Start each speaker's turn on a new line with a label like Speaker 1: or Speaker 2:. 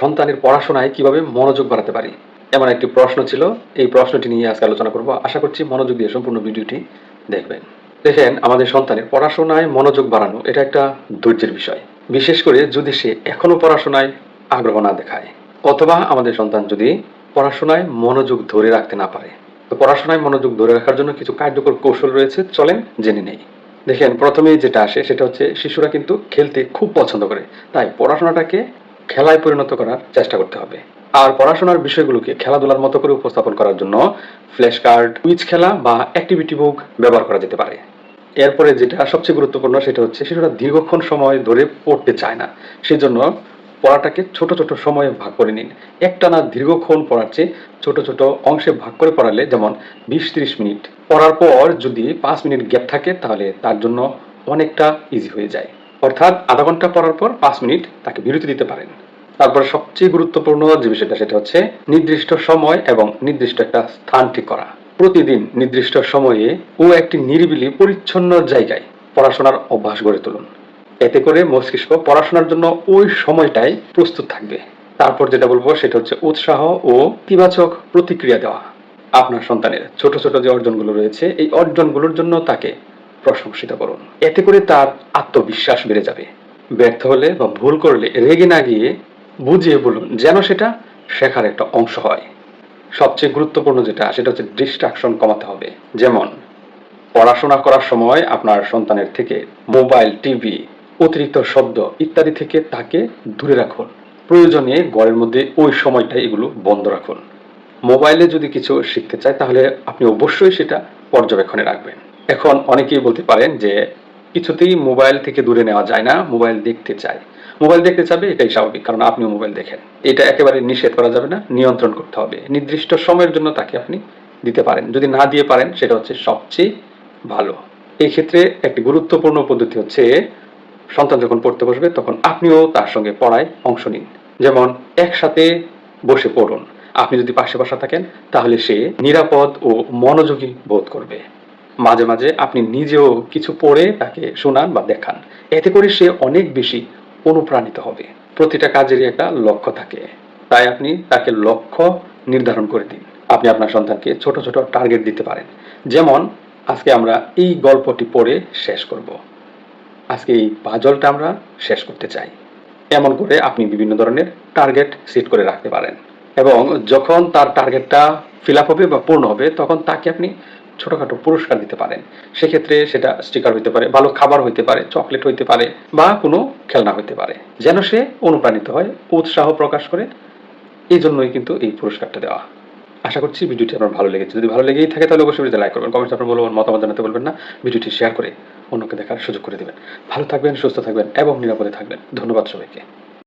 Speaker 1: সন্তানের পড়াশোনায় কীভাবে মনোযোগ বাড়াতে পারি? এমন একটি প্রশ্ন ছিল। এই প্রশ্নটি নিয়ে আজকে আলোচনা করব। আশা করছি মনোযোগ দিয়ে সম্পূর্ণ ভিডিওটি দেখবেন। দেখেন, আমাদের সন্তানের পড়াশোনায় মনোযোগ বাড়ানো, এটা একটা ধৈর্যের বিষয়। বিশেষ করে যদি সে এখনও পড়াশোনায় আগ্রহ না দেখায়, অথবা আমাদের সন্তান যদি পড়াশোনায় মনোযোগ ধরে রাখতে না পারে। তো পড়াশোনায় মনোযোগ ধরে রাখার জন্য কিছু কার্যকর কৌশল রয়েছে, চলেন জেনে নেই। দেখেন, প্রথমেই যেটা আসে, সেটা হচ্ছে শিশুরা কিন্তু খেলতে খুব পছন্দ করে। তাই পড়াশোনাটাকে খেলায় পরিণত করার চেষ্টা করতে হবে। আর পড়াশোনার বিষয়গুলোকে খেলাধুলার মতো করে উপস্থাপন করার জন্য ফ্ল্যাশ কার্ড, কুইজ খেলা বা অ্যাক্টিভিটি বুক ব্যবহার করা যেতে পারে। এরপরে যেটা সবচেয়ে গুরুত্বপূর্ণ সেটা হচ্ছে শিশুরা দীর্ঘক্ষণ সময় ধরে পড়তে চায় না। সেজন্য পড়াটাকে ছোট ছোট সময়ে ভাগ করে নিন। একটানা দীর্ঘক্ষণ পড়ার চেয়ে ছোট ছোট অংশে ভাগ করে পড়ালে যেমন বিশ ত্রিশ মিনিট। পড়ার পর যদি পাঁচ মিনিট গ্যাপ থাকে তাহলে তার জন্য অনেকটা ইজি হয়ে যায়। অর্থাৎ আধা ঘণ্টা পড়ার পর পাঁচ মিনিট তাকে বিরতি দিতে পারেন। তারপর সবচেয়ে গুরুত্বপূর্ণ যে বিষয়টা, সেটা হচ্ছে নির্দিষ্ট সময় এবং নির্দিষ্ট একটা স্থান ঠিক করা। প্রতিদিন নির্দিষ্ট সময়ে ও একটি নিরিবিলি, পরিচ্ছন্ন জায়গায় পড়াশোনার অভ্যাস গড়ে তুলুন। এতে করে মস্তিষ্ক পড়াশোনার জন্য ওই সময়টাই প্রস্তুত থাকবে। তারপর যেটা বলব, সেটা হচ্ছে উৎসাহ ও ইতিবাচক প্রতিক্রিয়া দেওয়া। আপনার সন্তানের ছোট ছোট যে অর্জনগুলো রয়েছে, এই অর্জনগুলোর জন্য তাকে প্রশংসিত করুন। এতে করে তার আত্মবিশ্বাস বেড়ে যাবে। ব্যর্থ হলে বা ভুল করলে রেগে না গিয়ে বুঝিয়ে বলুন যেন সেটা শেখার একটা অংশ হয়। সবচেয়ে গুরুত্বপূর্ণ যেটা, সেটা হচ্ছে ডিস্ট্রাকশন কমাতে হবে। যেমন, পড়াশোনা করার সময় আপনার সন্তানের থেকে মোবাইল, টিভি, অতিরিক্ত শব্দ ইত্যাদি থেকে তাকে দূরে রাখুন। প্রয়োজনে ঘরের মধ্যে ওই সময়টাই এগুলো বন্ধ রাখুন। মোবাইলে যদি কিছু শিখতে চায়, তাহলে আপনি অবশ্যই সেটা পর্যবেক্ষণে রাখবেন। এখন অনেকেই বলতে পারেন যে কিছুতেই মোবাইল থেকে দূরে নেওয়া যায় না, মোবাইল দেখতে চায় মোবাইল দেখতে চাবে, এটাই স্বাভাবিক, কারণ আপনিও মোবাইল দেখেন। এটা একেবারে নিষেধ করা যাবে না, নিয়ন্ত্রণ করতে হবে। নির্দিষ্ট সময়ের জন্য তাকে আপনি দিতে পারেন। যদি না দিয়ে পারেন, সেটা হচ্ছে সবচেয়ে ভালো। এই ক্ষেত্রে একটি গুরুত্বপূর্ণ পদ্ধতি হচ্ছে, সন্তান যখন পড়তে বসবে, তখন আপনিও তার সঙ্গে পড়ায় অংশ নিন। যেমন, একসাথে বসে পড়ুন। আপনি যদি পাশে বসা থাকেন, তাহলে সে নিরাপদ ও মনোযোগী বোধ করবে। মাঝে মাঝে আপনি নিজেও কিছু পড়ে তাকে শোনান বা দেখান। এতে করে সে অনেক বেশি অনুপ্রাণিত হবে। প্রতিটা কাজেরই একটা লক্ষ্য থাকে। তাই আপনি তাকে লক্ষ্য নির্ধারণ করে দিন। আপনি আপনার সন্তানকে ছোট ছোট টার্গেট দিতে পারেন। যেমন, আজকে আমরা এই গল্পটি পড়ে শেষ করব। আজকে এই পাজলটা আমরা শেষ করতে চাই। এমন করে আপনি বিভিন্ন ধরনের টার্গেট সেট করে রাখতে পারেন। এবং যখন তার টার্গেটটা ফিল আপ হবে বা পূর্ণ হবে, তখন তাকে আপনি ছোটখাটো পুরস্কার দিতে পারেন। সেক্ষেত্রে সেটা স্টিকার হইতে পারে, ভালো খাবার হইতে পারে চকলেট হইতে পারে বা কোনো খেলনা হইতে পারে। যেন সে অনুপ্রাণিত হয়, উৎসাহ প্রকাশ করে এই জন্যই কিন্তু এই পুরস্কারটা দেওয়া। আশা করছি ভিডিওটি আপনার ভালো লেগেছে। যদি ভালো লেগেই থাকে তাহলে অবশ্যই ভিডিওতে লাইক করবেন। কমেন্টস আপনার মূল্যবান মতামত জানাতে বলবেন না। ভিডিওটি শেয়ার করে অন্যকে দেখার সুযোগ করে দেবেন। ভালো থাকবেন, সুস্থ থাকবেন এবং নিরাপদে থাকবেন। ধন্যবাদ সবাইকে।